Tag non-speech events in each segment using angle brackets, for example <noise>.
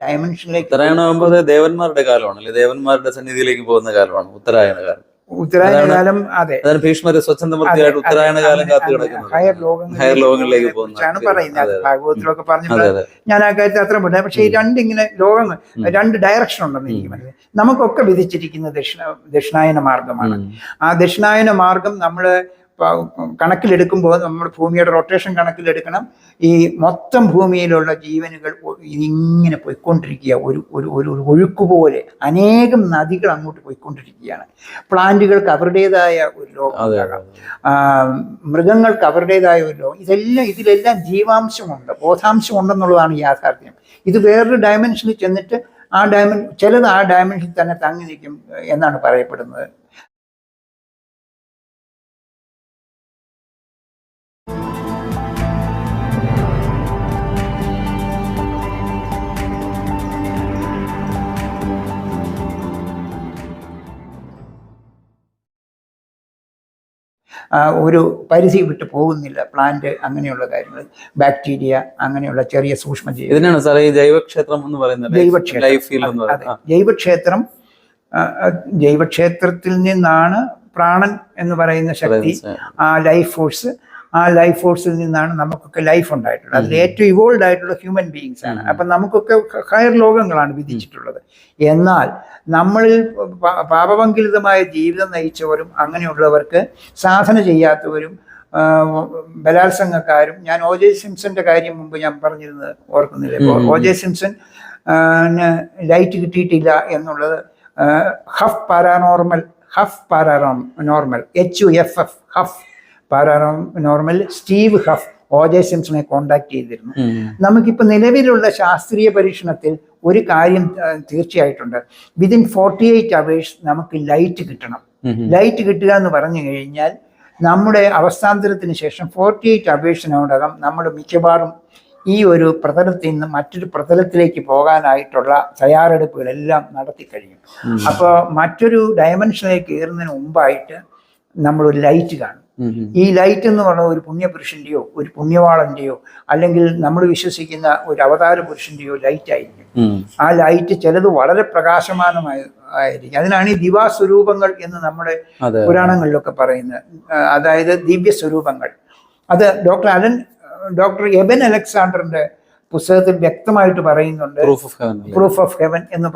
ഡയമെൻഷനിലേക്ക് ഉത്തരായണമാകുമ്പോൾ ആകുമ്പോൾ ദേവന്മാരുടെ കാലമാണ്. അല്ലെ ദേവന്മാരുടെ സന്നിധിയിലേക്ക് പോകുന്ന കാലമാണ് ഉത്തരായണ കാലം. ഉത്തരായണകാലം കാലം അതെ. അതാണ് ഭീഷ്മര് സ്വച്ഛന്തമൂർത്തിയായിട്ട് ഉത്തരായണ കാലം കാത്തു കിടക്കുന്നത്. ഹയർ ലോകങ്ങളിലേക്ക് ഹയർ ലോകങ്ങളിലേക്ക് പോകുന്ന കുറിച്ചാണ് പറയുന്നത്. ഭാഗവതത്തിലൊക്കെ അതെ ഞാൻ ആ കാര്യത്തിൽ അത്ര പെട്ടെ പക്ഷേ ഈ രണ്ടിങ്ങനെ ലോകങ്ങൾ രണ്ട് ഡയറക്ഷൻ ഉണ്ടെന്ന് എനിക്ക് മനസ്സിലായി. നമുക്കൊക്കെ വിധിച്ചിരിക്കുന്ന ദക്ഷിണ ദക്ഷിണായന മാർഗമാണ്. ആ ദക്ഷിണായന മാർഗം നമ്മൾ കണക്കിലെടുക്കുമ്പോൾ നമ്മൾ ഭൂമിയുടെ റൊട്ടേഷൻ കണക്കിലെടുക്കണം. ഈ മൊത്തം ഭൂമിയിലുള്ള ജീവനുകൾ ഇങ്ങനെ പോയിക്കൊണ്ടിരിക്കുക. ഒരു ഒരു ഒരു ഒഴുക്ക് പോലെ അനേകം നദികൾ അങ്ങോട്ട് പോയിക്കൊണ്ടിരിക്കുകയാണ്. പ്ലാന്റുകൾക്ക് അവരുടേതായ ഒരു ലോകം മൃഗങ്ങൾക്ക് അവരുടേതായ ഒരു ലോകം ഇതെല്ലാം ഇതിലെല്ലാം ജീവാംശമുണ്ട് ബോധാംശം ഉണ്ടെന്നുള്ളതാണ് യാഥാർത്ഥ്യം. ഇത് വേറൊരു ഡയമെൻഷനിൽ ചെന്നിട്ട് ആ ഡയമെൻ ചിലത് ആ ഡയമെൻഷനിൽ തന്നെ തങ്ങി നിൽക്കും എന്നാണ് പറയപ്പെടുന്നത്. ഒരു പരിധി വിട്ട് പോകുന്നില്ല. പ്ലാന്റ് അങ്ങനെയുള്ള കാര്യങ്ങൾ ബാക്ടീരിയ അങ്ങനെയുള്ള ചെറിയ സൂക്ഷ്മജീവി ഇതിനാണ് സാറേ ഈ ജൈവക്ഷേത്രം എന്ന് പറയുന്നത് ജൈവക്ഷേത്രം. ജൈവക്ഷേത്രം ജൈവക്ഷേത്രത്തിൽ നിന്നാണ് പ്രാണൻ എന്ന് പറയുന്ന ശക്തി ആ ലൈഫ് ഫോഴ്സ് ആ ലൈഫ് ഫോഴ്സിൽ നിന്നാണ് നമുക്കൊക്കെ ലൈഫ് ഉണ്ടായിട്ടുള്ളത്. അതിൽ ഏറ്റവും ഇവോൾവ് ആയിട്ടുള്ള ഹ്യൂമൻ ബീയിങ്സ് ആണ്. അപ്പം നമുക്കൊക്കെ ഹയർ ലോകങ്ങളാണ് വിധിച്ചിട്ടുള്ളത്. എന്നാൽ നമ്മളിൽ പാപപങ്കിലിതമായ ജീവിതം നയിച്ചവരും അങ്ങനെയുള്ളവർക്ക് സാധന ചെയ്യാത്തവരും ബലാത്സംഗക്കാരും ഞാൻ ഒ ജെ സിംസന്റെ കാര്യം മുമ്പ് ഞാൻ പറഞ്ഞിരുന്നത് ഓർക്കുന്നില്ല? ഇപ്പോൾ ഒ ജെ സിംസൺ ലൈറ്റ് കിട്ടിയിട്ടില്ല എന്നുള്ളത് Huff paranormal Huff paranormal normal H U F F Huff paranormal normal Steve Huff O J സിംസണെ contact ചെയ്തിരുന്നു. നമുക്കിപ്പോൾ നിലവിലുള്ള ശാസ്ത്രീയ പരീക്ഷണത്തിൽ ഒരു കാര്യം തീർച്ചയായിട്ടുണ്ട്. വിതിൻ ഫോർട്ടി എയ്റ്റ് അവേഴ്സ് നമുക്ക് ലൈറ്റ് കിട്ടണം. ലൈറ്റ് കിട്ടുക എന്ന് പറഞ്ഞു കഴിഞ്ഞാൽ നമ്മുടെ അവസ്ഥാന്തരത്തിന് ശേഷം ഫോർട്ടി എയ്റ്റ് അവേഴ്സിനോടകം നമ്മൾ മിക്കവാറും ഈ ഒരു പ്രതലത്തിൽ നിന്ന് മറ്റൊരു പ്രതലത്തിലേക്ക് പോകാനായിട്ടുള്ള തയ്യാറെടുപ്പുകളെല്ലാം നടത്തി കഴിയും അപ്പോൾ മറ്റൊരു ഡയമെൻഷനിലേക്ക് കയറുന്നതിന് മുമ്പായിട്ട് നമ്മളൊരു ലൈറ്റ് കാണും. ഈ ലൈറ്റ് എന്ന് പറഞ്ഞ ഒരു പുണ്യപുരുഷന്റെയോ ഒരു പുണ്യവാളന്റെയോ അല്ലെങ്കിൽ നമ്മൾ വിശ്വസിക്കുന്ന ഒരു അവതാര പുരുഷന്റെയോ ലൈറ്റ് ആയിരിക്കും ആ ലൈറ്റ് ചിലത് വളരെ പ്രകാശമാനമായ ആയിരിക്കും. അതിനാണ് ഈ ദിവാസ്വരൂപങ്ങൾ എന്ന് നമ്മുടെ പുരാണങ്ങളിലൊക്കെ പറയുന്നത്. അതായത് ദിവ്യ സ്വരൂപങ്ങൾ അത് ഡോക്ടർ അലൻ ഡോക്ടർ എബൻ അലക്സാണ്ടറിന്റെ പുസ്തകത്തിൽ വ്യക്തമായിട്ട് പറയുന്നുണ്ട്. Proof of heaven proof of heaven എന്ന്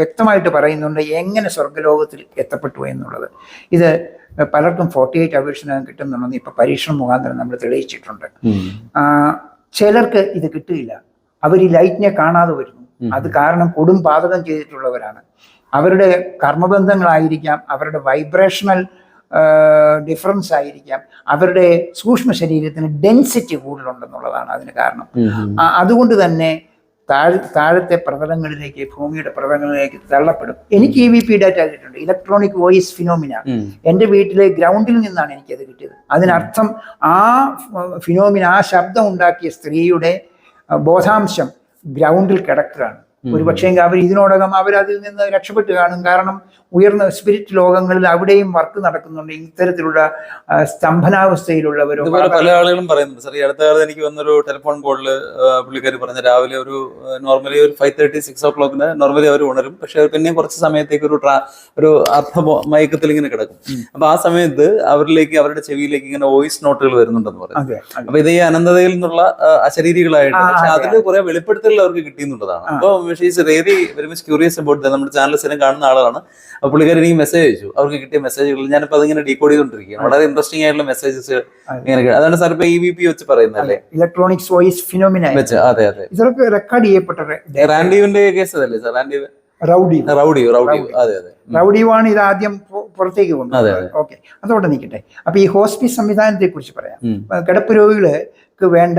വ്യക്തമായിട്ട് പറയുന്നുണ്ട് എങ്ങനെ സ്വർഗലോകത്തിൽ എത്തപ്പെട്ടു എന്നുള്ളത്. ഇത് പലർക്കും ഫോർട്ടി എയ്റ്റ് അവേഴ്സിനകം കിട്ടുന്നുണ്ടെന്ന് ഇപ്പൊ പരീക്ഷണം മുഖാന്തരം നമ്മൾ തെളിയിച്ചിട്ടുണ്ട്. ചിലർക്ക് ഇത് കിട്ടില്ല അവർ ഈ ലൈറ്റിനെ കാണാതെ വരുന്നു. അത് കാരണം കൊടും പാതകം ചെയ്തിട്ടുള്ളവരാണ്. അവരുടെ കർമ്മബന്ധങ്ങളായിരിക്കാം അവരുടെ വൈബ്രേഷണൽ ഡിഫറൻസ് ആയിരിക്കാം അവരുടെ സൂക്ഷ്മ ശരീരത്തിന് ഡെൻസിറ്റി കൂടുതലുണ്ടെന്നുള്ളതാണ് അതിന് കാരണം. അതുകൊണ്ട് തന്നെ താഴെ താഴത്തെ പ്രതലങ്ങളിലേക്ക് ഭൂമിയുടെ പ്രതലങ്ങളിലേക്ക് തള്ളപ്പെടും. എനിക്ക് ഇ വി പി ഡാറ്റ കിട്ടിയിട്ടുണ്ട്. ഇലക്ട്രോണിക് വോയിസ് ഫിനോമിന എന്റെ വീട്ടിലെ ഗ്രൗണ്ടിൽ നിന്നാണ് എനിക്കത് കിട്ടിയത്. അതിനർത്ഥം ആ ഫിനോമിന ആ ശബ്ദം ഉണ്ടാക്കിയ സ്ത്രീയുടെ ബോധാംശം ഗ്രൗണ്ടിൽ കിടക്കുകയാണ്. ഒരുപക്ഷെ അവർ ഇതിനോടകം അവരതിൽ നിന്ന് രക്ഷപ്പെട്ട് കാണും. കാരണം ഉയർന്ന സ്പിരിറ്റ് ലോകങ്ങളിൽ അവിടെയും വർക്ക് നടക്കുന്നുണ്ട്. ഇത്തരത്തിലുള്ള സ്തംഭനാവസ്ഥയിലുള്ളവരും പല ആളുകളും പറയുന്നുണ്ട്. സാർ ഈ അടുത്ത കാലത്ത് എനിക്ക് വന്നൊരു ടെലിഫോൺ കോളിൽ പുള്ളിക്കാർ പറഞ്ഞ രാവിലെ ഒരു നോർമലി ഒരു ഫൈവ് തേർട്ടി സിക്സ് ഓ ക്ലോക്കിന് നോർമലി അവർ ഉണരും. പക്ഷെ പിന്നെയും കുറച്ച് സമയത്തേക്ക് ഒരു ട്രാ ഒരു അർത്ഥ മയക്കത്തിൽ ഇങ്ങനെ കിടക്കും. അപ്പൊ ആ സമയത്ത് അവരിലേക്ക് അവരുടെ ചെവിയിലേക്ക് ഇങ്ങനെ വോയിസ് നോട്ടുകൾ വരുന്നുണ്ടെന്ന് പറയും. അപ്പൊ ഇത് ഈ അനന്തതയിൽ നിന്നുള്ള അശരീരികളായിട്ട്. പക്ഷെ അതിന് അതിൽ കുറെ വെളിപ്പെടുത്തലുകൾ അവർക്ക് കിട്ടിയെന്നുള്ളതാണ് അപ്പൊ really very much curious about നമ്മുടെ ചാനൽ സ്ഥിരം കാണുന്ന ആളാണ്. അപ്പൊ പുള്ളിക്കാരി എനിക്ക് മെസ്സേജ് അയച്ചു. അവർക്ക് കിട്ടിയ മെസ്സേജുകൾ ഞാനിപ്പോ അതിങ്ങനെ ഡീകോഡ് ചെയ്തുകൊണ്ടിരിക്കുകയാണ് വളരെ ഇൻട്രസ്റ്റിംഗ് ആയിട്ടുള്ള മെസ്സേജസ് ഇങ്ങനെ അതാണ് സാർ ഇപ്പൊ ഇ വി പി വെച്ച് പറയുന്നല്ലേ ഇലക്ട്രോണിക്സ് വോയിസ് ഫിനോമിന വെച്ച്. അതെ അതെ. ഇതൊക്കെ റെക്കോർഡ് ചെയ്യപ്പെട്ട റാൻഡീവിന്റെ കേസ് അതല്ലേ sir Raudive rowdy. Rowdy rowdy. അതെ അതെ. റൗഡിയുമാണ് ഇത് ആദ്യം പുറത്തേക്ക് കൊണ്ടുവന്നത് ഓക്കെ. അതോടെ നിൽക്കട്ടെ. അപ്പൊ ഈ ഹോസ്പിസ് സംവിധാനത്തെ കുറിച്ച് പറയാം. കിടപ്പ് രോഗികൾക്ക് വേണ്ട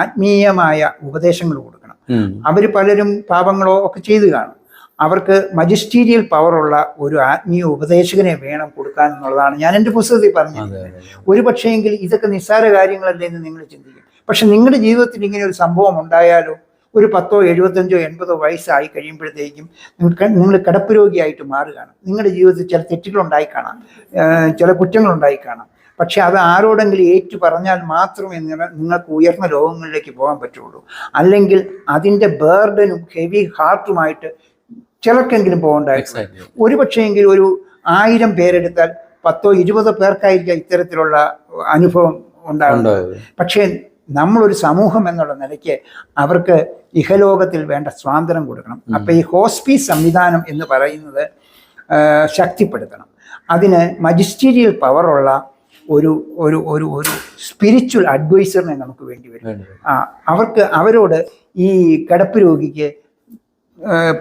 ആത്മീയമായ ഉപദേശങ്ങൾ കൊടുക്കണം. അവർ അവർ പലരും പാപങ്ങളോ ഒക്കെ ചെയ്തു കാണും. അവർക്ക് മജിസ്റ്റീരിയൽ പവറുള്ള ഒരു ആത്മീയ ഉപദേശകനെ വേണം കൊടുക്കാൻ എന്നുള്ളതാണ് ഞാൻ എന്റെ പുസ്തകത്തിൽ പറഞ്ഞത് ഒരു പക്ഷേങ്കിൽ ഇതൊക്കെ നിസ്സാര കാര്യങ്ങളല്ലേ എന്ന് നിങ്ങൾ ചിന്തിക്കും. പക്ഷെ നിങ്ങളുടെ ജീവിതത്തിൽ ഇങ്ങനെ ഒരു സംഭവം ഉണ്ടായാലോ ഒരു പത്തോ എഴുപത്തഞ്ചോ എൺപതോ വയസ്സായി കഴിയുമ്പോഴത്തേക്കും നിങ്ങൾക്ക് നിങ്ങൾ കിടപ്പ് രോഗിയായിട്ട് മാറുകയാണ്. നിങ്ങളുടെ ജീവിതത്തിൽ ചില തെറ്റുകളുണ്ടായി കാണാം. ചില കുറ്റങ്ങളുണ്ടായി കാണാം. പക്ഷെ അത് ആരോടെങ്കിലും ഏറ്റു പറഞ്ഞാൽ മാത്രമേ നിങ്ങ- നിങ്ങൾക്ക് ഉയർന്ന രോഗങ്ങളിലേക്ക് പോകാൻ പറ്റുള്ളൂ. അല്ലെങ്കിൽ അതിന്റെ ബേർഡനും ഹെവി ഹാർട്ടുമായിട്ട് ചിലർക്കെങ്കിലും എക്സാക്ട്ലി ഒരു പക്ഷേങ്കിൽ ഒരു ആയിരം പേരെടുത്താൽ പത്തോ ഇരുപതോ പേർക്കായിരിക്കാം ഇത്തരത്തിലുള്ള അനുഭവം ഉണ്ടാകുന്നത് പക്ഷേ നമ്മളൊരു സമൂഹം എന്നുള്ള നിലയ്ക്ക് അവർക്ക് ഇഹലോകത്തിൽ വേണ്ട സ്വാതന്ത്ര്യം കൊടുക്കണം. അപ്പം ഈ ഹോസ്പീസ് സംവിധാനം എന്ന് പറയുന്നത് ശക്തിപ്പെടുത്തണം. അതിന് മജിസ്റ്റീരിയൽ പവറുള്ള ഒരു ഒരു ഒരു ഒരു സ്പിരിച്വൽ അഡ്വൈസറിനെ നമുക്ക് വേണ്ടി വരും. ആ അവർക്ക് അവരോട് ഈ കിടപ്പ് രോഗിക്ക്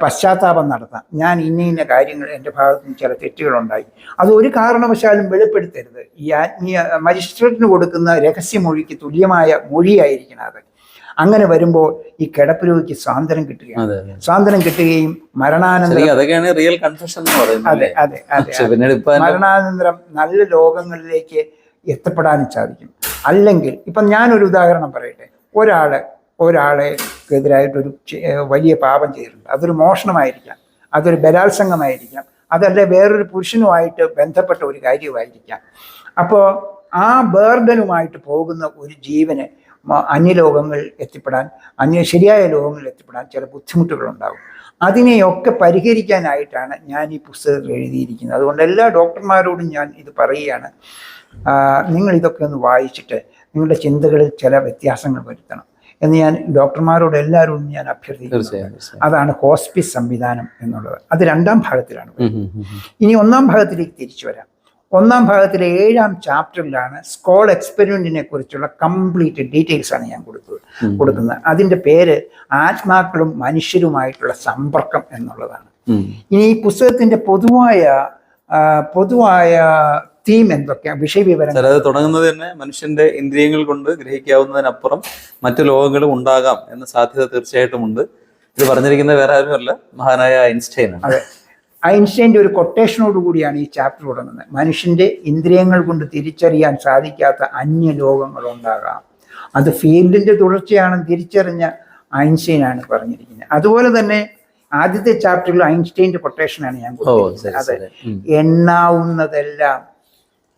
പശ്ചാത്താപം നടത്താം. ഞാൻ ഇന്ന ഇന്ന കാര്യങ്ങൾ എന്റെ ഭാഗത്ത് നിന്ന് ചില തെറ്റുകളുണ്ടായി. അത് ഒരു കാരണവശാലും വെളിപ്പെടുത്തരുത്. ഈ ആത്മീയ മജിസ്ട്രേറ്റിന് കൊടുക്കുന്ന രഹസ്യ മൊഴിക്ക് തുല്യമായ മൊഴിയായിരിക്കണം അത്. അങ്ങനെ വരുമ്പോൾ ഈ കിടപ്പ് രോഗിക്ക് സ്വാതന്ത്ര്യം കിട്ടുകയാണ്. സ്വാതന്ത്ര്യം കിട്ടുകയും മരണാനന്തരം അതൊക്കെയാണ് റിയൽ കൺഫ്യൂഷൻ എന്ന് പറയുന്നത് അതെ അതെ മരണാനന്തരം നല്ല ലോകങ്ങളിലേക്ക് എത്തപ്പെടാനും സാധിക്കും. അല്ലെങ്കിൽ ഇപ്പം ഞാനൊരു ഉദാഹരണം പറയട്ടെ. ഒരാൾ ഒരാളെ എതിരായിട്ടൊരു വലിയ പാപം ചെയ്തിട്ടുണ്ട്. അതൊരു മോഷണമായിരിക്കാം. അതൊരു ബലാത്സംഗമായിരിക്കാം. അതല്ല വേറൊരു പുരുഷനുമായിട്ട് ബന്ധപ്പെട്ട ഒരു കാര്യമായിരിക്കാം അപ്പോൾ ആ ബേർഡനുമായിട്ട് പോകുന്ന ഒരു ജീവന് അന്യലോകങ്ങളിൽ എത്തിപ്പെടാൻ അന്യ ശരിയായ ലോകങ്ങളിൽ എത്തിപ്പെടാൻ ചില ബുദ്ധിമുട്ടുകളുണ്ടാകും. അതിനെയൊക്കെ പരിഹരിക്കാനായിട്ടാണ് ഞാൻ ഈ പുസ്തകത്തിൽ എഴുതിയിരിക്കുന്നത്. അതുകൊണ്ട് എല്ലാ ഡോക്ടർമാരോടും ഞാൻ ഇത് പറയുകയാണ്. നിങ്ങൾ ഇതൊക്കെ ഒന്ന് വായിച്ചിട്ട് നിങ്ങളുടെ ചിന്തകളിൽ ചില വ്യത്യാസങ്ങൾ വരുത്തണം. എന്ന് ഞാൻ ഡോക്ടർമാരോട് എല്ലാവരോടും ഞാൻ അഭ്യർത്ഥിക്കുന്നു. അതാണ് ഹോസ്പിസ് സംവിധാനം എന്നുള്ളത്. അത് രണ്ടാം ഭാഗത്തിലാണ്. ഇനി ഒന്നാം ഭാഗത്തിലേക്ക് തിരിച്ചു വരാം. ഒന്നാം ഭാഗത്തിലെ ഏഴാം ചാപ്റ്ററിലാണ് സ്കോൾ എക്സ്പെരിമെന്റിനെ കുറിച്ചുള്ള കംപ്ലീറ്റ് ഡീറ്റെയിൽസ് ആണ് ഞാൻ കൊടുത്തത്. കൊടുക്കുന്നത്. അതിന്റെ പേര് ആത്മാക്കളും മനുഷ്യരുമായിട്ടുള്ള സമ്പർക്കം എന്നുള്ളതാണ്. ഇനി ഈ പുസ്തകത്തിന്റെ പൊതുവായ പൊതുവായ തീം എന്തൊക്കെയാണ് വിഷയവിവരങ്ങൾ. ചിലത് തുടങ്ങുന്നത് തന്നെ മനുഷ്യന്റെ ഇന്ദ്രിയങ്ങൾ കൊണ്ട് ഗ്രഹിക്കാവുന്നതിനപ്പുറം മറ്റു ലോകങ്ങളും ഉണ്ടാകാം എന്ന സാധ്യത തീർച്ചയായിട്ടും ഉണ്ട്. ഇത് പറഞ്ഞിരിക്കുന്ന വേറെ ആരുമല്ല മഹാനായ ഐൻസ്റ്റൈൻ ആണ്. അതെ. ഐൻസ്റ്റൈന്റെ ഒരു കൊട്ടേഷനോട് കൂടിയാണ് ഈ ചാപ്റ്റർ തുടങ്ങുന്നത്. മനുഷ്യന്റെ ഇന്ദ്രിയങ്ങൾ കൊണ്ട് തിരിച്ചറിയാൻ സാധിക്കാത്ത അന്യ ലോകങ്ങൾ ഉണ്ടാകാം. അത് ഫീൽഡിന്റെ തുടർച്ചയാണെന്ന് തിരിച്ചറിഞ്ഞ ഐൻസ്റ്റൈനാണ് പറഞ്ഞിരിക്കുന്നത്. അതുപോലെ തന്നെ ആദ്യത്തെ ചാപ്റ്ററിൽ ഐൻസ്റ്റൈന്റെ കൊട്ടേഷനാണ് ഞാൻ അതെ. എണ്ണാവുന്നതെല്ലാം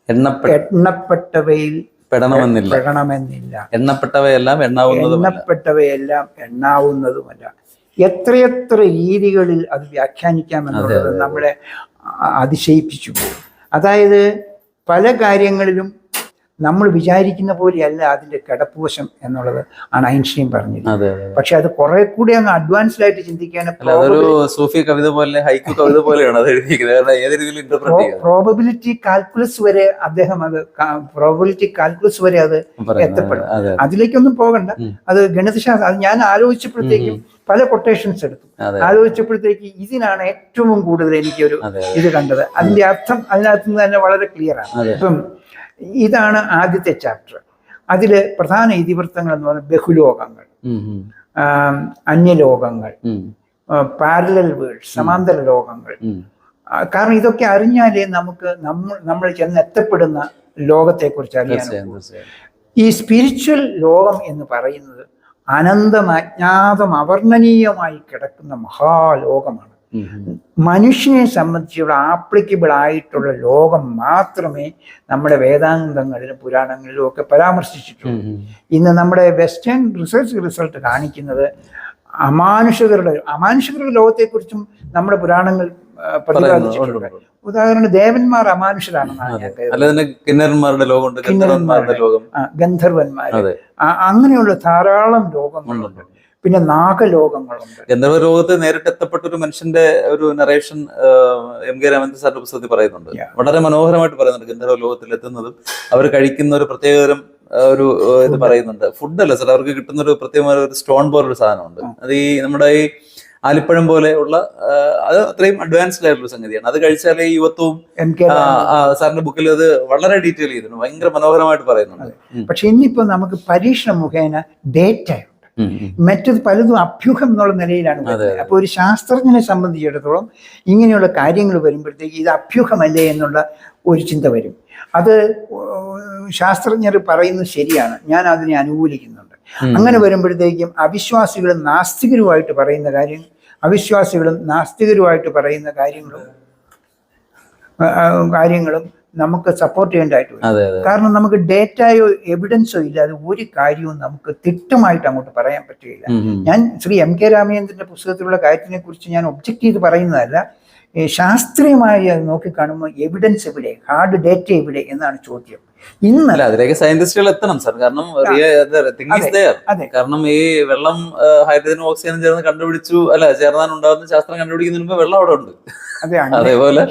എണ്ണപ്പെട്ടവയിൽ പെടണമെന്നില്ല. പെടണമെന്നില്ല. എണ്ണപ്പെട്ടവയെല്ലാം എണ്ണാവുന്നതുമല്ല. എണ്ണപ്പെട്ടവയെല്ലാം എണ്ണാവുന്നതുമല്ല. എത്രയെത്ര രീതികളിൽ അത് വ്യാഖ്യാനിക്കാമെന്നുള്ളത് നമ്മളെ അതിശയിപ്പിച്ചു. പോകും അതായത് പല കാര്യങ്ങളിലും നമ്മൾ വിചാരിക്കുന്ന പോലെയല്ല അതിന്റെ കിടപ്പുവശം എന്നുള്ളത് ആണ് ഐൻസ്റ്റീൻ പറഞ്ഞത് പക്ഷെ അത് കുറെ കൂടി അങ്ങ് അഡ്വാൻസ്ഡ് ആയിട്ട് ചിന്തിക്കാൻ സൂഫി കവിത പോലെ ഹൈക്കു കവിത പോലെയാണ് അത് എഴുതിയിരിക്കുന്നത്. പ്രോബബിലിറ്റി കാൽക്കുലസ് വരെ അദ്ദേഹം അത് പ്രോബബിലിറ്റി കാൽക്കുലസ് വരെ അത് എത്തപ്പെടും. അതെ അതിലേക്കൊന്നും പോകണ്ട. അത് ഗണിതശാസ്ത്രം അത് ഞാൻ ആലോചിച്ചപ്പോഴത്തേക്കും പല കൊട്ടേഷൻസ് എടുത്തു. ആലോചിച്ചപ്പോഴത്തേക്ക് ഇതിനാണ് ഏറ്റവും കൂടുതൽ എനിക്കൊരു ഇത് കണ്ടത്. അതിന്റെ അർത്ഥം അതിനകത്ത് നിന്ന് തന്നെ വളരെ ക്ലിയർ ആണ്. ഇപ്പം ഇതാണ് ആദ്യത്തെ ചാപ്റ്റർ അതിൽ പ്രധാന ഇതിവൃത്തങ്ങൾ എന്ന് പറഞ്ഞാൽ ബഹുലോകങ്ങൾ അന്യലോകങ്ങൾ പാരലൽ വേൾഡ് സമാന്തര ലോകങ്ങൾ. കാരണം ഇതൊക്കെ അറിഞ്ഞാലേ നമുക്ക് നമ്മൾ നമ്മൾ ചെന്ന് എത്തപ്പെടുന്ന ലോകത്തെക്കുറിച്ച് അറിയാൻ ഈ സ്പിരിച്വൽ ലോകം എന്ന് പറയുന്നത് അനന്തം അജ്ഞാതം അവർണനീയമായി കിടക്കുന്ന മഹാലോകമാണ്. മനുഷ്യനെ സംബന്ധിച്ചുള്ള ആപ്ലിക്കബിൾ ആയിട്ടുള്ള ലോകം മാത്രമേ നമ്മുടെ വേദാന്തങ്ങളിലും പുരാണങ്ങളിലും ഒക്കെ പരാമർശിച്ചിട്ടുള്ളൂ. ഇന്ന് നമ്മുടെ വെസ്റ്റേൺ റിസർച്ച് റിസൾട്ട് കാണിക്കുന്നത് അമാനുഷികരുടെ അമാനുഷികരുടെ ലോകത്തെക്കുറിച്ചും നമ്മുടെ പുരാണങ്ങൾ പ്രതിപാദിച്ചിട്ടുണ്ട്. ഉദാഹരണം ദേവന്മാർ അമാനുഷരാണെന്നാണ് കിന്നരന്മാരുടെ ലോകമുണ്ട് ഗന്ധർവന്മാർ അങ്ങനെയുള്ള ധാരാളം ലോകങ്ങളുണ്ട്. പിന്നെ നാഗലോകങ്ങളുണ്ട്. ഗന്ധർവ ലോകത്ത് നേരിട്ട് എത്തപ്പെട്ട ഒരു മനുഷ്യന്റെ ഒരു നറേഷൻ എം കെ രാമചന്ദ്രൻ സാറിന്റെ പുസ്തകത്തിൽ പറയുന്നുണ്ട്. വളരെ മനോഹരമായിട്ട് പറയുന്നുണ്ട് ഗന്ധർവ ലോകത്തിൽ എത്തുന്നതും അവർ കഴിക്കുന്ന ഒരു പ്രത്യേകതരം ഒരു ഇത് പറയുന്നുണ്ട്. അല്ല സാർ അവർക്ക് കിട്ടുന്ന ഒരു പ്രത്യേകമായ ഒരു സ്റ്റോൺ പോലൊരു സാധനമുണ്ട് അത് ഈ നമ്മുടെ ഈ ആലിപ്പഴം പോലെ ഉള്ള അത് അത്രയും അഡ്വാൻസ്ഡ് ആയിട്ടുള്ള സംഗതിയാണ്. അത് കഴിച്ചാൽ ഈ യുവത്വവും സാറിന്റെ ബുക്കിൽ അത് വളരെ ഡീറ്റെയിൽ ചെയ്തിട്ടുണ്ട്. ഭയങ്കര മനോഹരമായിട്ട് പറയുന്നുണ്ട്. പക്ഷെ ഇന്നിപ്പോ നമുക്ക് പരീക്ഷണം മുഖേന ഡേറ്റ. മറ്റത് പലതും അഭ്യൂഹം എന്നുള്ള നിലയിലാണ് വരുന്നത്. അപ്പോൾ ഒരു ശാസ്ത്രജ്ഞനെ സംബന്ധിച്ചിടത്തോളം ഇങ്ങനെയുള്ള കാര്യങ്ങൾ വരുമ്പോഴത്തേക്ക് ഇത് അഭ്യൂഹമല്ലേ എന്നുള്ള ഒരു ചിന്ത വരും. അത് ശാസ്ത്രജ്ഞർ പറയുന്നത് ശരിയാണ്. ഞാൻ അതിനെ അനുകൂലിക്കുന്നുണ്ട്. അങ്ങനെ വരുമ്പോഴത്തേക്കും അവിശ്വാസികളും നാസ്തികരുമായിട്ട് പറയുന്ന കാര്യം അവിശ്വാസികളും നാസ്തികരുമായിട്ട് പറയുന്ന കാര്യങ്ങളും കാര്യങ്ങളും നമുക്ക് സപ്പോർട്ട് ചെയ്യേണ്ടതായിട്ട് വരും കാരണം നമുക്ക് ഡേറ്റയോ എവിഡൻസോ ഇല്ലാതെ ഒരു കാര്യവും നമുക്ക് തിട്ടമായിട്ട് അങ്ങോട്ട് പറയാൻ പറ്റുകയില്ല. ഞാൻ ശ്രീ എം കെ രാമചന്ദ്രന്റെ പുസ്തകത്തിലുള്ള കാര്യത്തിനെ കുറിച്ച് ഞാൻ ഒബ്ജക്റ്റ് ചെയ്ത് പറയുന്നതല്ല ശാസ്ത്രീയമായി അത് നോക്കിക്കാണുമ്പോൾ എവിഡൻസ് എവിടെ? ഹാർഡ് ഡേറ്റ എവിടെ? എന്നാണ് ചോദ്യം. ഇന്ന് അതിലേക്ക് സയന്റിസ്റ്റുകൾ എത്തണം സാർ കാരണം കാരണം ഈ വെള്ളം ഹൈഡ്രജനും ഓക്സിജനും ചേർന്ന് കണ്ടുപിടിച്ചു അല്ല ചേർന്നാൽ ഉണ്ടാകുന്ന ശാസ്ത്രം കണ്ടുപിടിക്കുന്നതിന് മുമ്പ് വെള്ളം അവിടെ ഉണ്ട്. അതേപോലെ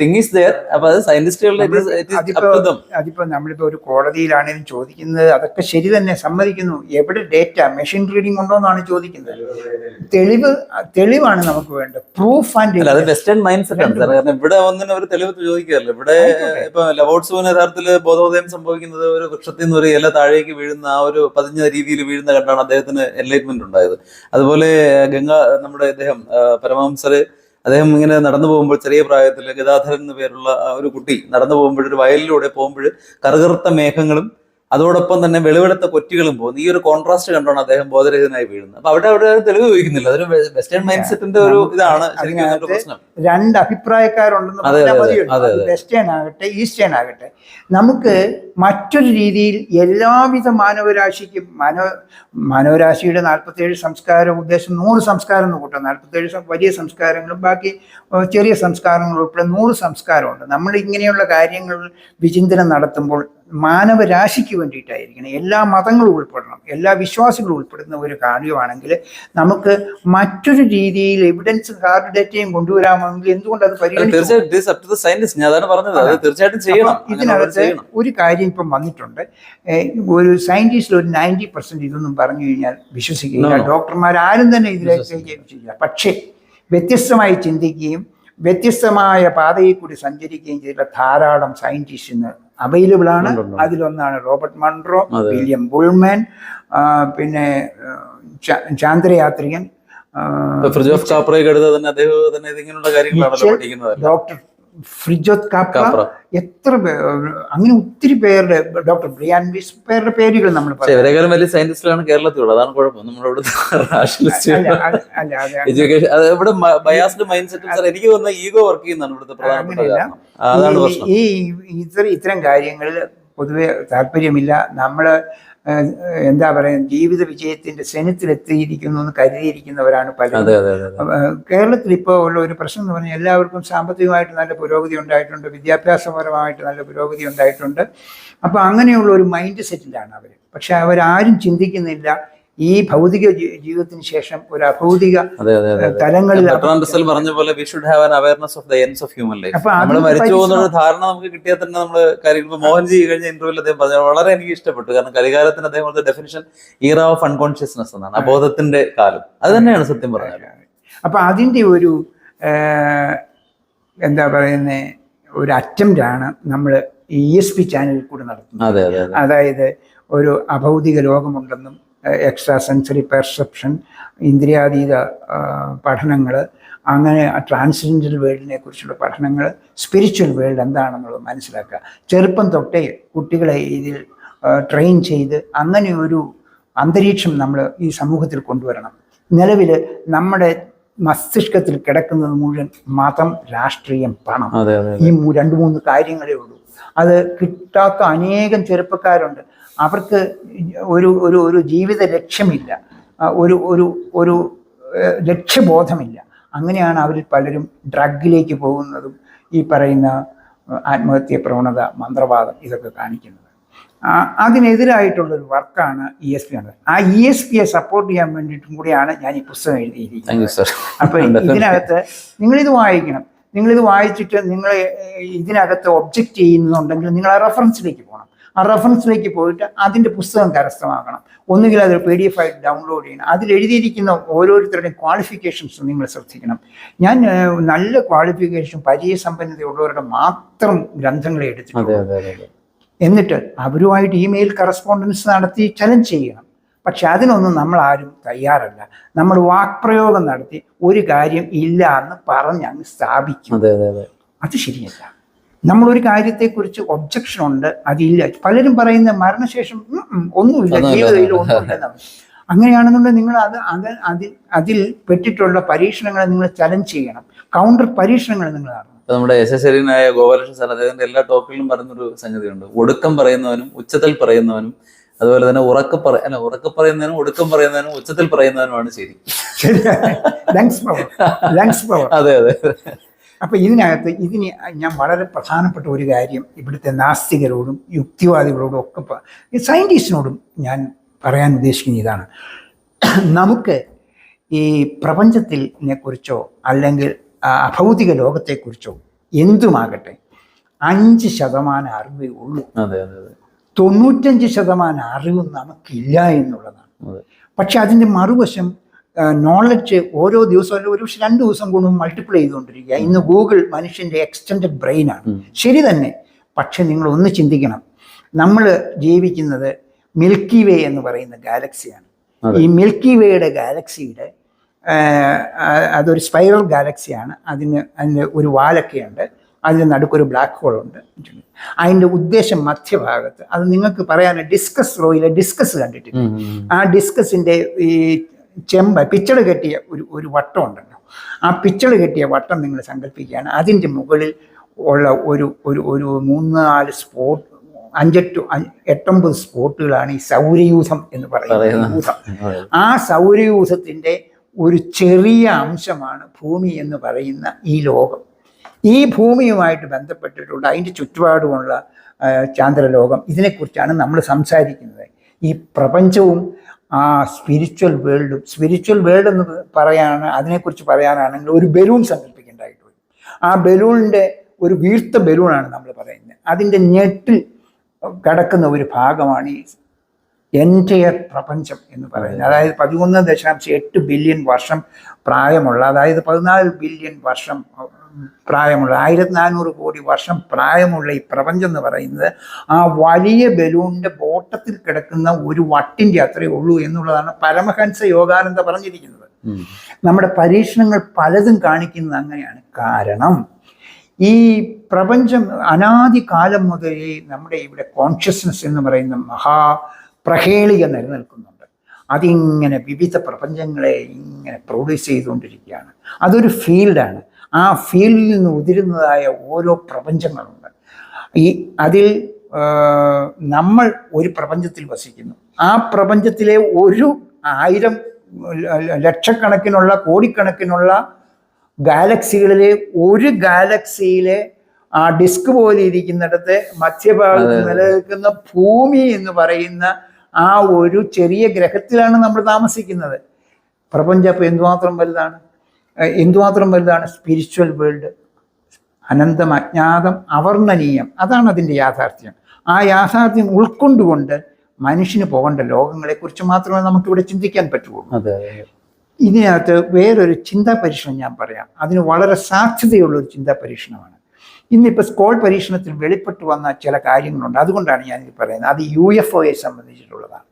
തിങ് ഈസ് ദയർ അപ്പൊ അത് സയന്റിസ്റ്റുകളുടെ അതിപ്പോ നമ്മളിപ്പോ ഒരു കോടതിയിലാണെങ്കിലും ചോദിക്കുന്നത് അതൊക്കെ ശരി തന്നെ സമ്മതിക്കുന്നു. എവിടെ ഡേറ്റ മെഷീൻ റീഡിംഗ് ഉണ്ടോ എന്നാണ് ചോദിക്കുന്നത്. തെളിവ് തെളിവാണ് നമുക്ക് വേണ്ടത്. പ്രൂഫ് ആൻഡ് അത് വെസ്റ്റേൺ മൈൻഡ് സെറ്റ് ആണ് സാർ കാരണം ഇവിടെ ഒന്നിനും തെളിവ് ചോദിക്കാറില്ല ഇവിടെ. ഇപ്പൊ ലവോട്സുവിന് യഥാർത്ഥത്തിൽ ബോധോദയം സംഭവിക്കുന്നത് ഒരു വൃക്ഷത്തിൽ നിന്ന് ഒരു ഇല താഴേക്ക് വീഴുന്ന ആ ഒരു പതിഞ്ഞ രീതിയിൽ വീഴുന്ന കണ്ടാണ് അദ്ദേഹത്തിന് എൻലൈറ്റ്മെന്റ് ഉണ്ടായത്. അതുപോലെ ഗംഗ നമ്മുടെ അദ്ദേഹം പരമാംസര് അദ്ദേഹം ഇങ്ങനെ നടന്നു പോകുമ്പോൾ ചെറിയ പ്രായത്തിൽ ഗതാധരൻ എന്ന് പേരുള്ള ഒരു കുട്ടി നടന്നു പോകുമ്പോൾ ഒരു വയലിലൂടെ പോകുമ്പോൾ കറുകറുത്ത മേഘങ്ങളും അതോടൊപ്പം തന്നെ വെളിവെടുത്ത കൊറ്റികളും പോകുന്നു. ഈ ഒരു കോൺട്രാസ്റ്റ് കണ്ടാണ് അദ്ദേഹം ബോധരഹിതനായി വീഴുന്നത് അപ്പൊ അവിടെ അവിടെ തെളിവ് ചോദിക്കുന്നില്ല. അതൊരു വെസ്റ്റേൺ മൈൻഡ് സെറ്റിന്റെ ഒരു ഇതാണ് ശരിക്കും പ്രശ്നം. രണ്ട് അഭിപ്രായക്കാരുണ്ടെന്ന്. വെസ്റ്റേൺ ആകട്ടെ ഈസ്റ്റേൺ ആകട്ടെ. നമുക്ക് മറ്റൊരു രീതിയിൽ എല്ലാവിധ മാനവരാശിക്കും മാനവ മാനവരാശിയുടെ നാൽപ്പത്തേഴ് സംസ്കാര ഉദ്ദേശം നൂറ് സംസ്കാരം എന്ന് കൂട്ടാം. നാൽപ്പത്തേഴ് വലിയ സംസ്കാരങ്ങളും ബാക്കി ചെറിയ സംസ്കാരങ്ങളും ഉൾപ്പെടെ നൂറ് സംസ്കാരമുണ്ട്. നമ്മൾ ഇങ്ങനെയുള്ള കാര്യങ്ങൾ വിചിന്തനം നടത്തുമ്പോൾ മാനവരാശിക്ക് വേണ്ടിയിട്ടായിരിക്കണം. എല്ലാ മതങ്ങളും ഉൾപ്പെടണം. എല്ലാ വിശ്വാസികളും ഉൾപ്പെടുന്ന ഒരു കാര്യമാണെങ്കിൽ നമുക്ക് മറ്റൊരു രീതിയിൽ എവിഡൻസ് ഹാർഡ് ഡേറ്റയും കൊണ്ടുവരാമെങ്കിൽ എന്തുകൊണ്ട് അത് തീർച്ചയായിട്ടും ഇതിനകത്ത് ഒരു കാര്യം ഇപ്പം വന്നിട്ടുണ്ട്. ഒരു സയന്റിസ്റ്റിൽ ഒരു നയന്റി പെർസെന്റ് ഇതൊന്നും പറഞ്ഞു കഴിഞ്ഞാൽ വിശ്വസിക്കില്ല. ഡോക്ടർമാർ ആരും തന്നെ ഇതിലേക്ക് പക്ഷേ വ്യത്യസ്തമായി ചിന്തിക്കുകയും വ്യത്യസ്തമായ പാതയിൽ കൂടി സഞ്ചരിക്കുകയും ചെയ്ത ധാരാളം സയന്റിസ്റ്റ് ഇന്ന് അവൈലബിൾ ആണ്. അതിലൊന്നാണ് റോബർട്ട് മൺട്രോ വില്യം ബുൾമാൻ പിന്നെ ചാന്ദ്രയാത്രികൻ ഡോക്ടർ ഫ്രിജോത് കാപ്ര എത്ര അങ്ങനെ ഒത്തിരി പേരുടെ ഡോക്ടർ ബ്രിയാൻ ബിസ് പേരുടെ പേരുകൾ നമ്മൾ വലിയ കേരളത്തിൽ കേരളത്തിലുള്ളത്. അതാണ് കുഴപ്പം. നമ്മുടെ എഡ്യൂക്കേഷൻ ഇവിടെ ബയാസ്ഡ് മൈൻഡ് സെറ്റ് എനിക്ക് തോന്നുന്ന ഈഗോ വർക്ക് ചെയ്യുന്നതാണ് ഇവിടുത്തെ പ്രധാനപ്പെട്ട ഈ ഇത്ര ഇത്തരം കാര്യങ്ങളിൽ പൊതുവെ താല്പര്യമില്ല. നമ്മൾ എന്താ പറയുക ജീവിത വിജയത്തിന്റെ സെനത്തിലെത്തിയിരിക്കുന്നു എന്ന് കരുതിയിരിക്കുന്നവരാണ് പലരും. കേരളത്തിൽ ഇപ്പോൾ ഉള്ള ഒരു പ്രശ്നം എന്ന് പറഞ്ഞാൽ എല്ലാവർക്കും സാമ്പത്തികമായിട്ട് നല്ല പുരോഗതി ഉണ്ടായിട്ടുണ്ട്. വിദ്യാഭ്യാസപരമായിട്ട് നല്ല പുരോഗതി ഉണ്ടായിട്ടുണ്ട്. അപ്പോൾ അങ്ങനെയുള്ള ഒരു മൈൻഡ് സെറ്റിലാണ് അവർ പക്ഷെ അവരാരും ചിന്തിക്കുന്നില്ല ഈ ഭൗതിക ജീവിതത്തിന് ശേഷം ഒരു അഭൗതിക തലങ്ങളിൽ പറഞ്ഞ പോലെ we should have an awareness of the ends of human life നമ്മൾ മരിച്ചു പോകുന്ന ധാരണ നമുക്ക് കിട്ടിയാൽ തന്നെ നമ്മൾ കാര്യം മോഹൻജി കഴിഞ്ഞ ഇന്റർവ്യൂവിൽ അദ്ദേഹം പറഞ്ഞു വളരെ എനിക്ക് ഇഷ്ടപ്പെട്ടു. കാരണം കലികാലത്തിന് അദ്ദേഹം കൊടുത്ത ഡെഫിനിഷൻ ഈറ ഓഫ് അൺകോൺഷ്യസ്നെസ് എന്നാണ്. അബോധത്തിന്റെ കാലം. അത് തന്നെയാണ് സത്യം പറഞ്ഞത്. അപ്പൊ അതിന്റെ ഒരു എന്താ പറയുന്ന ഒരു അറ്റംപ്റ്റാണ് ആണ് നമ്മൾ ഇ എസ് പി ചാനലിൽ കൂടെ നടത്തുന്നത്. അതെ അതെ അതെ. അതായത് ഒരു അഭൗതിക ലോകമുണ്ടെന്നും എക്സ്ട്രാ സെൻസറി പെർസെപ്ഷൻ ഇന്ദ്രിയാതീത പഠനങ്ങൾ അങ്ങനെ ആ ട്രാൻസ്ജെൻഡർ വേൾഡിനെ കുറിച്ചുള്ള പഠനങ്ങൾ സ്പിരിച്വൽ വേൾഡ് എന്താണെന്നുള്ളത് മനസ്സിലാക്കുക. ചെറുപ്പം തൊട്ടേ കുട്ടികളെ ഇതിൽ ട്രെയിൻ ചെയ്ത് അങ്ങനെ ഒരു അന്തരീക്ഷം നമ്മൾ ഈ സമൂഹത്തിൽ കൊണ്ടുവരണം. നിലവിൽ നമ്മുടെ മസ്തിഷ്കത്തിൽ കിടക്കുന്നത് മുഴുവൻ മതം രാഷ്ട്രീയം പണം. ഈ രണ്ട് മൂന്ന് കാര്യങ്ങളേ ഉള്ളൂ. അത് കിട്ടാത്ത അനേകം ചെറുപ്പക്കാരുണ്ട്. അവർക്ക് ഒരു ഒരു ഒരു ജീവിത ലക്ഷ്യമില്ല. ഒരു ഒരു ഒരു ലക്ഷ്യബോധമില്ല. അങ്ങനെയാണ് അവരിൽ പലരും ഡ്രഗിലേക്ക് പോകുന്നതും ഈ പറയുന്ന ആത്മഹത്യ പ്രവണത മന്ത്രവാദം ഇതൊക്കെ കാണിക്കുന്നത്. അതിനെതിരായിട്ടുള്ളൊരു വർക്കാണ് ഇ എസ് പി എന്നത് ആ ഇ എസ് പിയെ സപ്പോർട്ട് ചെയ്യാൻ വേണ്ടിയിട്ടും കൂടിയാണ് ഞാൻ ഈ പുസ്തകം എഴുതിയിരിക്കുന്നത്. താങ്ക് യു സർ അപ്പൊ <laughs> ഇതിനകത്ത് നിങ്ങളിത് വായിക്കണം. നിങ്ങളിത് വായിച്ചിട്ട് നിങ്ങൾ ഇതിനകത്ത് ഒബ്ജക്റ്റ് ചെയ്യുന്നുണ്ടെങ്കിൽ നിങ്ങൾ ആ റെഫറൻസിലേക്ക് പോകണം. ആ റെഫറൻസിലേക്ക് പോയിട്ട് അതിന്റെ പുസ്തകം കരസ്ഥമാക്കണം. ഒന്നുകിൽ അത് പി ഡി എഫ് ആയിട്ട് ഡൗൺലോഡ് ചെയ്യണം. അതിൽ എഴുതിയിരിക്കുന്ന ഓരോരുത്തരുടെയും ക്വാളിഫിക്കേഷൻസ് നിങ്ങൾ ശ്രദ്ധിക്കണം. ഞാൻ നല്ല ക്വാളിഫിക്കേഷൻ പരിചയസമ്പന്നതയുള്ളവരുടെ മാത്രം ഗ്രന്ഥങ്ങളെ എടുത്തിട്ടുണ്ട് എന്നിട്ട് അവരുമായിട്ട് ഇമെയിൽ കറസ്പോണ്ടൻസ് നടത്തി ചലഞ്ച് ചെയ്യണം. പക്ഷെ അതിനൊന്നും നമ്മൾ ആരും തയ്യാറല്ല. നമ്മൾ വാക്പ്രയോഗം നടത്തി ഒരു കാര്യം ഇല്ല എന്ന് പറഞ്ഞ് അങ്ങ് സ്ഥാപിക്കും അത് ശരിയല്ല. നമ്മളൊരു കാര്യത്തെക്കുറിച്ച് ഒബ്ജക്ഷൻ ഉണ്ട് അതില്ല. പലരും പറയുന്ന മരണശേഷം ഒന്നുമില്ല. ജീവിതത്തിൽ ഒന്നുമില്ലെന്നാണ്. അങ്ങനെയാണെന്നുണ്ടെങ്കിൽ നിങ്ങൾ അത് അത് അതിൽ അതിൽ പെട്ടിട്ടുള്ള പരീക്ഷണങ്ങളെ നിങ്ങൾ ചലഞ്ച് ചെയ്യണം. കൗണ്ടർ പരീക്ഷണങ്ങൾ നിങ്ങൾ നടത്തണം നമ്മുടെ യശസ്വരനായ ഗോപാലകൃഷ്ണൻ സാർ അദ്ദേഹത്തിന്റെ എല്ലാ ടോക്കിലും പറയുന്നൊരു സംഗതിയുണ്ട്. ഒടുക്കം പറയുന്നവനും ഉച്ചത്തിൽ പറയുന്നവനും അതുപോലെ തന്നെ ഉറക്ക പറ അല്ല ഉറക്ക പറയുന്നതിനും ഒടുക്കം പറയുന്നതിനും ഉച്ചത്തിൽ പറയുന്നതിനുമാണ് ശരി. ലങ്സ് പവർ ലങ്സ് പവർ അതെ അതെ. അപ്പൊ ഇതിനകത്ത് ഇതിന് ഞാൻ വളരെ പ്രധാനപ്പെട്ട ഒരു കാര്യം ഇവിടുത്തെ നാസ്തികരോടും യുക്തിവാദികളോടും ഒക്കെ സയന്റിസ്റ്റിനോടും ഞാൻ പറയാൻ ഉദ്ദേശിക്കുന്ന ഇതാണ്. നമുക്ക് ഈ പ്രപഞ്ചത്തിനെ കുറിച്ചോ അല്ലെങ്കിൽ അഭൗതിക ലോകത്തെക്കുറിച്ചോ എന്തുമാകട്ടെ അഞ്ച് ശതമാനം അറിവേ ഉള്ളൂ. തൊണ്ണൂറ്റഞ്ച് ശതമാനം അറിവ് നമുക്കില്ല എന്നുള്ളതാണ്. പക്ഷെ അതിന്റെ മറുവശം നോളജ് ഓരോ ദിവസവും ഒരു പക്ഷെ രണ്ട് ദിവസം കൊണ്ട് മൾട്ടിപ്ലൈ ചെയ്തുകൊണ്ടിരിക്കുക. ഇന്ന് ഗൂഗിൾ മനുഷ്യന്റെ എക്സ്റ്റൻഡഡ് ബ്രെയിനാണ് ശരി തന്നെ. പക്ഷെ നിങ്ങൾ ഒന്ന് ചിന്തിക്കണം. നമ്മൾ ജീവിക്കുന്നത് മിൽക്കി വേ എന്ന് പറയുന്ന ഗാലക്സിയാണ് ഈ മിൽക്കി വേയുടെ ഗാലക്സിയുടെ അതൊരു സ്പൈറൽ ഗാലക്സിയാണ് അതിന് അതിന് ഒരു വാലൊക്കെയുണ്ട്. അതിന് നടുക്കൊരു ബ്ലാക്ക് ഹോൾ ഉണ്ട്. അതിന്റെ ഉദ്ദേശം മധ്യഭാഗത്ത്. അത് നിങ്ങൾക്ക് പറയാൻ ഡിസ്കസ് റോയിലെ ഡിസ്കസ് കണ്ടിട്ടില്ല. ആ ഡിസ്കസിന്റെ ഈ ചെമ്പ് പിച്ചട് കെട്ടിയ ഒരു ഒരു വട്ടം ഉണ്ടല്ലോ ആ പിച്ചട് കെട്ടിയ വട്ടം നിങ്ങൾ സങ്കല്പിക്കുകയാണ് അതിന്റെ മുകളിൽ ഉള്ള ഒരു ഒരു ഒരു മൂന്ന് നാല് സ്പോട്ട് അഞ്ചെട്ട് അഞ്ച് എട്ടൊമ്പത് സ്പോട്ടുകളാണ് ഈ സൗരയൂഥം എന്ന് പറയുന്നത്. യൂഥം. ആ സൗരയൂഥത്തിന്റെ ഒരു ചെറിയ അംശമാണ് ഭൂമി എന്ന് പറയുന്ന ഈ ലോകം. ഈ ഭൂമിയുമായിട്ട് ബന്ധപ്പെട്ടിട്ടുള്ള അതിന്റെ ചുറ്റുപാടുമുള്ള ചാന്ദ്രലോകം ഇതിനെക്കുറിച്ചാണ് നമ്മൾ സംസാരിക്കുന്നത്. ഈ പ്രപഞ്ചവും ആ സ്പിരിച്വൽ വേൾഡും സ്പിരിച്വൽ വേൾഡ് എന്ന് പറയാണ് അതിനെക്കുറിച്ച് പറയാനാണെങ്കിൽ ഒരു ബലൂൺ സങ്കല്പിക്കേണ്ടതായിട്ട് വരും ആ ബലൂണിന്റെ ഒരു വീർത്ത ബലൂണാണ് നമ്മൾ പറയുന്നത്. അതിന്റെ ഞെട്ടിൽ കിടക്കുന്ന ഒരു ഭാഗമാണ് ഈ എന്റയർ പ്രപഞ്ചം എന്ന് പറയുന്നത്. അതായത് പതിമൂന്ന് ദശാംശം എട്ട് ബില്യൺ വർഷം പ്രായമുള്ള അതായത് പതിനാല് ബില്യൺ വർഷം പ്രായമുള്ള ആയിരത്തി നാനൂറ് കോടി വർഷം പ്രായമുള്ള ഈ പ്രപഞ്ചം എന്ന് പറയുന്നത് ആ വലിയ ബലൂണിന്റെ ബോട്ടത്തിൽ കിടക്കുന്ന ഒരു വട്ടിന്റെ അത്രയേ ഉള്ളൂ എന്നുള്ളതാണ് പരമഹംസ യോഗാനന്ദ പറഞ്ഞിരിക്കുന്നത്. നമ്മുടെ പരീക്ഷണങ്ങൾ പലതും കാണിക്കുന്നത് അങ്ങനെയാണ്. കാരണം ഈ പ്രപഞ്ചം അനാദി കാലം മുതലേ നമ്മുടെ ഇവിടെ കോൺഷ്യസ്നസ് എന്ന് പറയുന്ന മഹാ പ്രഹേളിക നിലനിൽക്കുന്നുണ്ട്. അതിങ്ങനെ വിവിധ പ്രപഞ്ചങ്ങളെ ഇങ്ങനെ പ്രൊഡ്യൂസ് ചെയ്തുകൊണ്ടിരിക്കുകയാണ്. അതൊരു ഫീൽഡാണ് ആ ഫീൽഡിൽ നിന്ന് ഉതിരുന്നതായ ഓരോ പ്രപഞ്ചങ്ങളുണ്ട്. ഈ അതിൽ നമ്മൾ ഒരു പ്രപഞ്ചത്തിൽ വസിക്കുന്നു. ആ പ്രപഞ്ചത്തിലെ ഒരു ആയിരം ലക്ഷക്കണക്കിനുള്ള കോടിക്കണക്കിനുള്ള ഗാലക്സികളിലെ ഒരു ഗാലക്സിയിലെ ആ ഡിസ്ക് പോലെ ഇരിക്കുന്നിടത്ത് മധ്യഭാഗത്ത് നിലനിൽക്കുന്ന ഭൂമി എന്ന് പറയുന്ന ആ ഒരു ചെറിയ ഗ്രഹത്തിലാണ് നമ്മൾ താമസിക്കുന്നത്. പ്രപഞ്ചം അപ്പം എന്തുമാത്രം വലുതാണ്? എന്തുമാത്രം വലുതാണ്? സ്പിരിച്വൽ വേൾഡ് അനന്തം അജ്ഞാതം അവർണനീയം. അതാണ് അതിന്റെ യാഥാർത്ഥ്യം. ആ യാഥാർത്ഥ്യം ഉൾക്കൊണ്ടുകൊണ്ട് മനുഷ്യന് പോകേണ്ട ലോകങ്ങളെക്കുറിച്ച് മാത്രമേ നമുക്കിവിടെ ചിന്തിക്കാൻ പറ്റുള്ളൂ. ഇതിനകത്ത് വേറൊരു ചിന്താ പരീക്ഷണം ഞാൻ പറയാം. അതിന് വളരെ സാധ്യതയുള്ള ഒരു ചിന്താ പരീക്ഷണമാണ് ഇന്നിപ്പോൾ സ്കോൾ പരീക്ഷണത്തിൽ വെളിപ്പെട്ടു വന്ന ചില കാര്യങ്ങളുണ്ട്. അതുകൊണ്ടാണ് ഞാനിത് പറയുന്നത്. അത് യു എഫ് ഒയെ സംബന്ധിച്ചിട്ടുള്ളതാണ്.